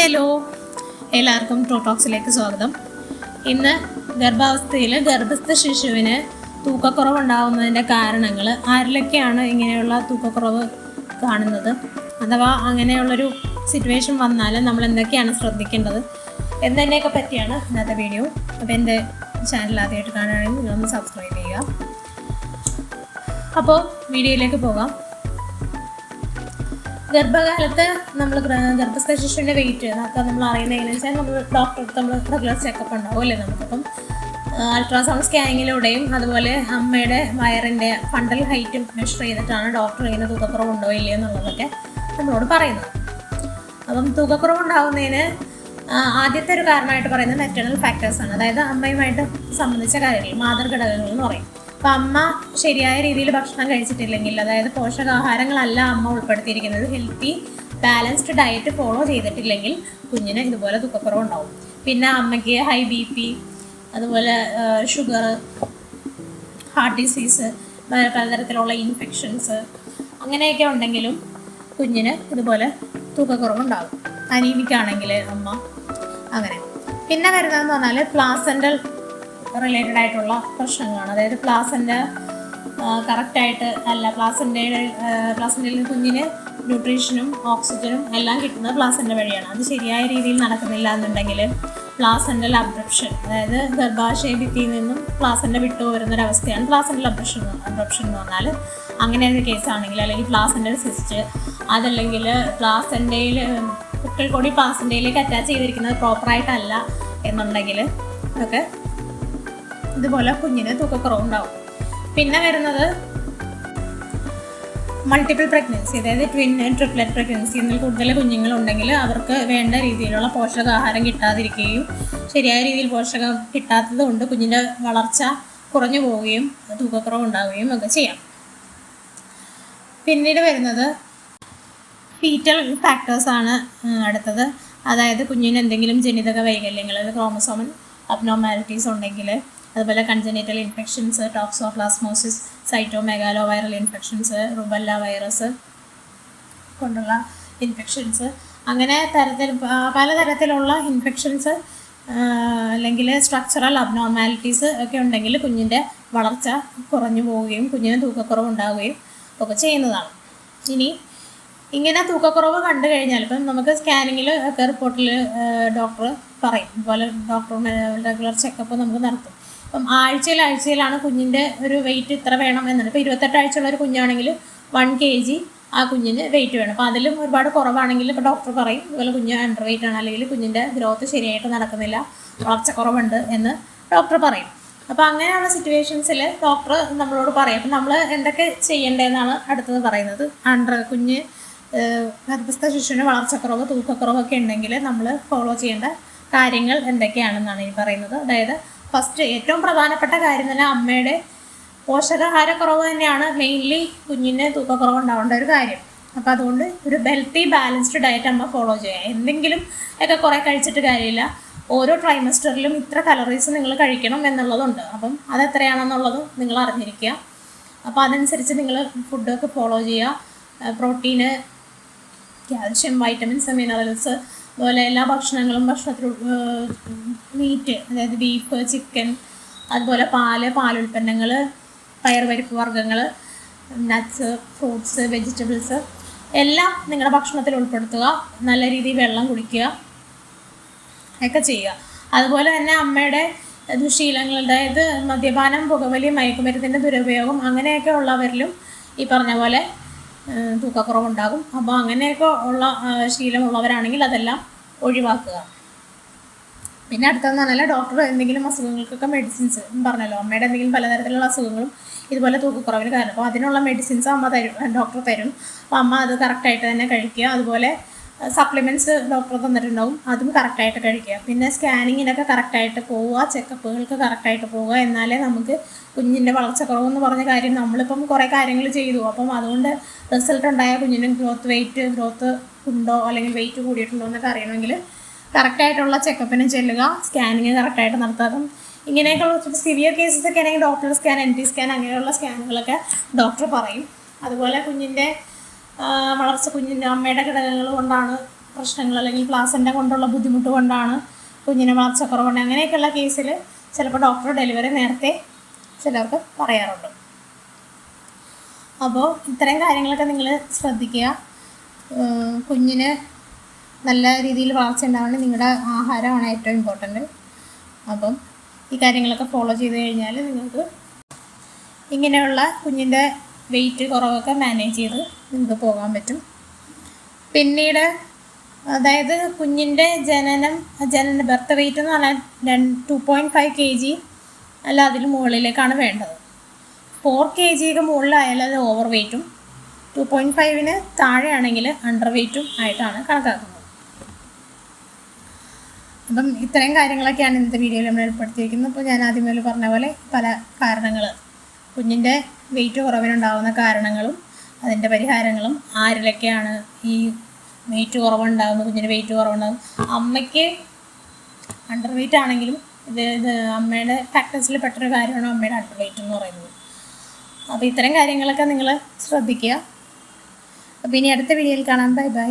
Hello എല്ലാവർക്കും ടോട്ടോക്സിലേക്ക് സ്വാഗതം. ഇന്ന് ഗർഭാവസ്ഥയിൽ ഗർഭസ്ഥ ശിശുവിന് തൂക്കക്കുറവുണ്ടാകുന്നതിന്റെ കാരണങ്ങൾ ആരിലൊക്കെയാണ് ഇങ്ങനെയുള്ള തൂക്കക്കുറവ് കാണുന്നത്? അഥവാ അങ്ങനെയുള്ളൊരു സിറ്റുവേഷൻ വന്നാൽ നമ്മൾ എന്തൊക്കെയാണ് ശ്രദ്ധിക്കേണ്ടത്? എന്നതിനെയൊക്കെ പറ്റിയാണ് ഇന്നത്തെ വീഡിയോ അപ്പോൾ എന്റെ ചാനൽ ആദ്യമായിട്ട് കാണുകയാണെങ്കിൽ നിങ്ങളൊന്ന് സബ്സ്ക്രൈബ് ചെയ്യുക. അപ്പോൾ വീഡിയോയിലേക്ക് പോകാം. ഗർഭകാലത്ത് നമ്മൾ ഗർഭസ്ഥ ശിശുവിന്റെ വെയിറ്റ് അതൊക്കെ നമ്മൾ അറിയുന്നതിനനുസരിച്ച് നമ്മൾ ഡോക്ടർ നമ്മൾ റെഗുലർ ചെക്കപ്പ് ഉണ്ടാവും അല്ലേ നമുക്കപ്പം അൾട്രാസൗണ്ട് സ്കാനിങ്ങിലൂടെയും അതുപോലെ അമ്മയുടെ വയറിന്റെ ഫണ്ടൽ ഹൈറ്റും മെഷർ ചെയ്തിട്ടാണ് ഡോക്ടർ ഇങ്ങനെ തുകക്കുറവുണ്ടോ ഇല്ലയോ എന്നുള്ളതൊക്കെ നമ്മളോട് പറയുന്നത്. അപ്പം തൂക്കക്കുറവുണ്ടാകുന്നതിന് ഉണ്ടാകുന്നതിന് ആദ്യത്തെ ഒരു കാരണമായിട്ട് പറയുന്നത് മെറ്റേണൽ ഫാക്ടേഴ്സാണ് അതായത് അമ്മയുമായിട്ട് സംബന്ധിച്ച കാര്യങ്ങൾ മാതൃഘടകങ്ങൾ എന്ന് പറയും. അപ്പം അമ്മ ശരിയായ രീതിയിൽ ഭക്ഷണം കഴിച്ചിട്ടില്ലെങ്കിൽ അതായത് പോഷകാഹാരങ്ങളല്ല അമ്മ ഉൾപ്പെടുത്തിയിരിക്കുന്നത് ഹെൽത്തി ബാലൻസ്ഡ് ഡയറ്റ് ഫോളോ ചെയ്തിട്ടില്ലെങ്കിൽ കുഞ്ഞിന് ഇതുപോലെ തൂക്കക്കുറവുണ്ടാവും പിന്നെ അമ്മയ്ക്ക് ഹൈ ബി പി അതുപോലെ ഷുഗർ ഹാർട്ട് ഡിസീസ് പലതരത്തിലുള്ള ഇൻഫെക്ഷൻസ് അങ്ങനെയൊക്കെ ഉണ്ടെങ്കിലും കുഞ്ഞിന് ഇതുപോലെ തൂക്കക്കുറവുണ്ടാകും അനീമിക്കാണെങ്കിൽ അമ്മ അങ്ങനെ. പിന്നെ വരുന്നതെന്ന് പറഞ്ഞാൽ പ്ലാസന്റൽ റിലേറ്റഡ് ആയിട്ടുള്ള പ്രശ്നങ്ങളാണ്. അതായത് പ്ലാസന്റ കറക്റ്റായിട്ട് അല്ല പ്ലാസന്റയുടെ പ്ലാസന്റയിൽ കുഞ്ഞിന് ന്യൂട്രീഷനും ഓക്സിജനും എല്ലാം കിട്ടുന്നത് പ്ലാസന്റ വഴിയാണ്. അത് ശരിയായ രീതിയിൽ നടക്കുന്നില്ല എന്നുണ്ടെങ്കിൽ പ്ലാസന്റൽ അബ്രപ്ഷൻ അതായത് ഗർഭാശയ ഭിത്തിയിൽ നിന്നും പ്ലാസന്റ വിട്ടു വരുന്നൊരവസ്ഥയാണ് പ്ലാസന്റൽ അബ്രപ്ഷൻ അബ്രപ്ഷൻ എന്ന് പറഞ്ഞാൽ അങ്ങനെ ഒരു കേസാണെങ്കിൽ അല്ലെങ്കിൽ പ്ലാസന്റൽ സിസ്റ്റ് അതല്ലെങ്കിൽ പ്ലാസന്റയിൽ കുട്ടികൾക്കൂടി പ്ലാസന്റയിലേക്ക് അറ്റാച്ച് ചെയ്തിരിക്കുന്നത് പ്രോപ്പറായിട്ടല്ല എന്നുണ്ടെങ്കിൽ ഒക്കെ ഇതുപോലെ കുഞ്ഞിന് തൂക്കക്കുറവുണ്ടാവും പിന്നെ വരുന്നത് മൾട്ടിപ്പിൾ പ്രഗ്നൻസി അതായത് ട്വിൻ ട്രിപ്ലറ്റ് പ്രഗ്നൻസി എന്നിൽ കൂടുതൽ കുഞ്ഞുങ്ങളുണ്ടെങ്കിൽ അവർക്ക് വേണ്ട രീതിയിലുള്ള പോഷകാഹാരം കിട്ടാതിരിക്കുകയും ശരിയായ രീതിയിൽ പോഷകം കിട്ടാത്തത് കൊണ്ട് കുഞ്ഞിന്റെ വളർച്ച കുറഞ്ഞു പോവുകയും തൂക്കക്കുറവ് ഉണ്ടാവുകയും ഒക്കെ ചെയ്യാം. പിന്നീട് വരുന്നത് ഫീറ്റൽ ഫാക്ടേഴ്സാണ് അടുത്തത്. അതായത് കുഞ്ഞിന് എന്തെങ്കിലും ജനിതക വൈകല്യങ്ങൾ ക്രോമസോമൻ അബ്നോമാലിറ്റീസ് ഉണ്ടെങ്കിൽ അതുപോലെ congenital infections toxoplasmosis cytomegalo viral infections rubella virus കൊണ്ടുള്ള ഇൻഫെക്ഷൻസ് അങ്ങനെ തരത്തിൽ പലതരത്തിലുള്ള ഇൻഫെക്ഷൻസ് അല്ലെങ്കിൽ സ്ട്രക്ചറൽ അബ്നോർമാലിറ്റീസ് ഒക്കെ ഉണ്ടെങ്കിൽ കുഞ്ഞിന്റെ വളർച്ച കുറഞ്ഞു പോവുകയും കുഞ്ഞിന് തൂക്കക്കുറവ് ഉണ്ടാവുകയും ഒക്കെ ചെയ്യുന്നതാണ്. ഇനി ഇങ്ങനെ തൂക്കക്കുറവ് കണ്ടു കഴിഞ്ഞാൽ ഇപ്പം നമുക്ക് സ്കാനിങ്ങിൽ ഒക്കെ റിപ്പോർട്ടിൽ ഡോക്ടർ പറയും. അതുപോലെ ഡോക്ടർ റെഗുലർ ചെക്കപ്പ് നമുക്ക് നടത്തും. അപ്പം ആഴ്ചയിൽ ആഴ്ചയിലാണ് കുഞ്ഞിന്റെ ഒരു വെയിറ്റ് ഇത്ര വേണം എന്നുണ്ട് ഇപ്പോൾ ഇരുപത്തെട്ട് ആഴ്ചയുള്ള ഒരു കുഞ്ഞാണെങ്കിൽ വൺ കെ ജി ആ കുഞ്ഞിന് വെയിറ്റ് വേണം. അപ്പോൾ അതിലും ഒരുപാട് കുറവാണെങ്കിൽ ഇപ്പോൾ ഡോക്ടർ പറയും ഇതുപോലെ കുഞ്ഞ് അണ്ടർ വെയിറ്റ് ആണ് അല്ലെങ്കിൽ കുഞ്ഞിന്റെ ഗ്രോത്ത് ശരിയായിട്ട് നടക്കുന്നില്ല. വളർച്ചക്കുറവുണ്ട് എന്ന് ഡോക്ടർ പറയും. അപ്പോൾ അങ്ങനെയുള്ള സിറ്റുവേഷൻസിൽ ഡോക്ടർ നമ്മളോട് പറയും. അപ്പം നമ്മൾ എന്തൊക്കെ ചെയ്യേണ്ടതെന്നാണ് അടുത്തത് പറയുന്നത്. അണ്ടർ കുഞ്ഞ് ഗർഭസ്ഥ ശിശുവിന് വളർച്ചക്കുറവ് തൂക്കക്കുറവൊക്കെ ഉണ്ടെങ്കിൽ നമ്മൾ ഫോളോ ചെയ്യേണ്ട കാര്യങ്ങൾ എന്തൊക്കെയാണെന്നാണ് ഈ പറയുന്നത്. അതായത് ഫസ്റ്റ് ഏറ്റവും പ്രധാനപ്പെട്ട കാര്യം തന്നെ അമ്മയുടെ പോഷകാഹാരക്കുറവ് തന്നെയാണ് മെയിൻലി കുഞ്ഞിന് തൂക്കക്കുറവ് ഉണ്ടാവേണ്ട ഒരു കാര്യം. അപ്പോൾ അതുകൊണ്ട് ഒരു ഹെൽത്തി ബാലൻസ്ഡ് ഡയറ്റ് അമ്മ ഫോളോ ചെയ്യുക. എന്തെങ്കിലും ഒക്കെ കുറേ കഴിച്ചിട്ട് കാര്യമില്ല. ഓരോ ട്രൈമസ്റ്ററിലും ഇത്ര കലറീസ് നിങ്ങൾ കഴിക്കണം എന്നുള്ളതുണ്ട്. അപ്പം അതെത്രയാണെന്നുള്ളതും നിങ്ങൾ അറിഞ്ഞിരിക്കുക. അപ്പോൾ അതനുസരിച്ച് നിങ്ങൾ ഫുഡൊക്കെ ഫോളോ ചെയ്യുക. പ്രോട്ടീന് കാൽഷ്യം വൈറ്റമിൻസ് മിനറൽസ് അതുപോലെ എല്ലാ ഭക്ഷണങ്ങളും ഭക്ഷണത്തിൽ മീറ്റ് അതായത് ബീഫ് ചിക്കൻ അതുപോലെ പാൽ പാലുൽപ്പന്നങ്ങൾ പയറുപരിപ്പ് വർഗങ്ങൾ നട്ട്സ് ഫ്രൂട്ട്സ് വെജിറ്റബിൾസ് എല്ലാം നിങ്ങളുടെ ഭക്ഷണത്തിൽ ഉൾപ്പെടുത്തുക. നല്ല രീതിയിൽ വെള്ളം കുടിക്കുക. ഒക്കെ ചെയ്യുക. അതുപോലെ തന്നെ അമ്മയുടെ ദുശീലങ്ങൾ അതായത് മദ്യപാനം പുകവലി മയക്കുമരുന്നിന്റെ ദുരുപയോഗം അങ്ങനെയൊക്കെ ഉള്ളവരിലും ഈ പറഞ്ഞ പോലെ തൂക്കക്കുറവുണ്ടാകും. അപ്പോൾ അങ്ങനെയൊക്കെ ഉള്ള ശീലമുള്ളവരാണെങ്കിൽ അതെല്ലാം ഒഴിവാക്കുക. പിന്നെ അടുത്തതെന്ന് പറഞ്ഞാൽ ഡോക്ടർ എന്തെങ്കിലും അസുഖങ്ങൾക്കൊക്കെ മെഡിസിൻസ് പറഞ്ഞല്ലോ. അമ്മയുടെ എന്തെങ്കിലും പലതരത്തിലുള്ള അസുഖങ്ങളും ഇതുപോലെ തൂക്കക്കുറവിന് കാരണം. അപ്പോൾ അതിനുള്ള മെഡിസിൻസ് അമ്മ തരും ഡോക്ടർ തരും. അപ്പോൾ അമ്മ അത് കറക്റ്റായിട്ട് തന്നെ കഴിക്കുക. അതുപോലെ സപ്ലിമെന്റ്സ് ഡോക്ടർ തന്നിട്ടുണ്ടാവും. അതും കറക്റ്റായിട്ട് കഴിക്കുക. പിന്നെ സ്കാനിങ്ങിനൊക്കെ കറക്റ്റായിട്ട് പോവുക ചെക്കപ്പുകൾക്ക് കറക്റ്റായിട്ട് പോവുക. എന്നാലേ നമുക്ക് കുഞ്ഞിന്റെ വളർച്ചക്കുറവെന്ന് പറഞ്ഞ കാര്യം നമ്മളിപ്പം കുറേ കാര്യങ്ങൾ ചെയ്തു. അപ്പം അതുകൊണ്ട് റിസൾട്ട് ഉണ്ടായ കുഞ്ഞിന് ഗ്രോത്ത് വെയിറ്റ് ഗ്രോത്ത് ഉണ്ടോ അല്ലെങ്കിൽ വെയിറ്റ് കൂടിയിട്ടുണ്ടോ എന്നൊക്കെ അറിയണമെങ്കിൽ കറക്റ്റായിട്ടുള്ള ചെക്കപ്പിന് ചെല്ലുക സ്കാനിങ് കറക്റ്റായിട്ട് നടത്തുക. അപ്പം ഇങ്ങനെയൊക്കെയുള്ള സിവിയർ കേസസ് ഒക്കെ ആണെങ്കിൽ doctor scan N T scan അങ്ങനെയുള്ള സ്കാനുകളൊക്കെ ഡോക്ടർ പറയും. അതുപോലെ കുഞ്ഞിന്റെ വളർച്ച കുഞ്ഞിന്റെ അമ്മയുടെ ഘടകങ്ങൾ കൊണ്ടാണ് പ്രശ്നങ്ങൾ അല്ലെങ്കിൽ പ്ലാസന്റെ കൊണ്ടുള്ള ബുദ്ധിമുട്ട് കൊണ്ടാണ് കുഞ്ഞിന് വളർച്ചക്കുറവുണ്ട്. അങ്ങനെയൊക്കെയുള്ള കേസിൽ ചിലപ്പോൾ ഡോക്ടർ ഡെലിവറി നേരത്തെ ചിലർക്ക് പറയാറുണ്ട്. അപ്പോൾ ഇത്തരം കാര്യങ്ങളൊക്കെ നിങ്ങൾ ശ്രദ്ധിക്കുക. കുഞ്ഞിന് നല്ല രീതിയിൽ വളർച്ച ഉണ്ടാവാൻ നിങ്ങളുടെ ആഹാരമാണ് ഏറ്റവും ഇമ്പോർട്ടന്റ് അപ്പം ഈ കാര്യങ്ങളൊക്കെ ഫോളോ ചെയ്ത് കഴിഞ്ഞാൽ നിങ്ങൾക്ക് ഇങ്ങനെയുള്ള കുഞ്ഞിന്റെ വെയിറ്റ് കുറവൊക്കെ മാനേജ് ചെയ്ത് നിങ്ങൾക്ക് പോകാൻ പറ്റും. പിന്നീട് അതായത് കുഞ്ഞിന്റെ ജനനം ജനന ബർത്ത് വെയിറ്റ് എന്ന് പറഞ്ഞാൽ രണ്ട് two point five K G അല്ല അതിൽ മുകളിലേക്കാണ് വേണ്ടത്. ഫോർ കെ ജിയൊക്കെ മുകളിലായാൽ അത് ഓവർ വെയ്റ്റും ടു പോയിന്റ് ഫൈവിന് താഴെയാണെങ്കിൽ അണ്ടർ വെയ്റ്റും ആയിട്ടാണ് കണക്കാക്കുന്നത്. അപ്പം ഇത്രയും കാര്യങ്ങളൊക്കെയാണ് ഇന്നത്തെ വീഡിയോയിൽ നമ്മൾ ഉൾപ്പെടുത്തിയിരിക്കുന്നത്. അപ്പോൾ ഞാൻ ആദ്യമേ പറഞ്ഞ പോലെ പല കാരണങ്ങൾ കുഞ്ഞിന്റെ വെയിറ്റ് കുറവിനുണ്ടാകുന്ന കാരണങ്ങളും അതിന്റെ പരിഹാരങ്ങളും ആരിലൊക്കെയാണ് ഈ വെയിറ്റ് കുറവുണ്ടാകുന്നത് കുഞ്ഞിന്റെ വെയിറ്റ് കുറവുണ്ടാകും അമ്മയ്ക്ക് അണ്ടർ വെയിറ്റ് ആണെങ്കിലും ഇത് ഇത് അമ്മയുടെ ഫാക്ടേഴ്സിൽ പെട്ടൊരു കാര്യമാണ് അമ്മയുടെ അണ്ടർ വെയിറ്റ് എന്ന് പറയുന്നത്. അപ്പോൾ ഇത്തരം കാര്യങ്ങളൊക്കെ നിങ്ങൾ ശ്രദ്ധിക്കുക. അപ്പോൾ ഇനി അടുത്ത വീഡിയോയിൽ കാണാം. Bye bye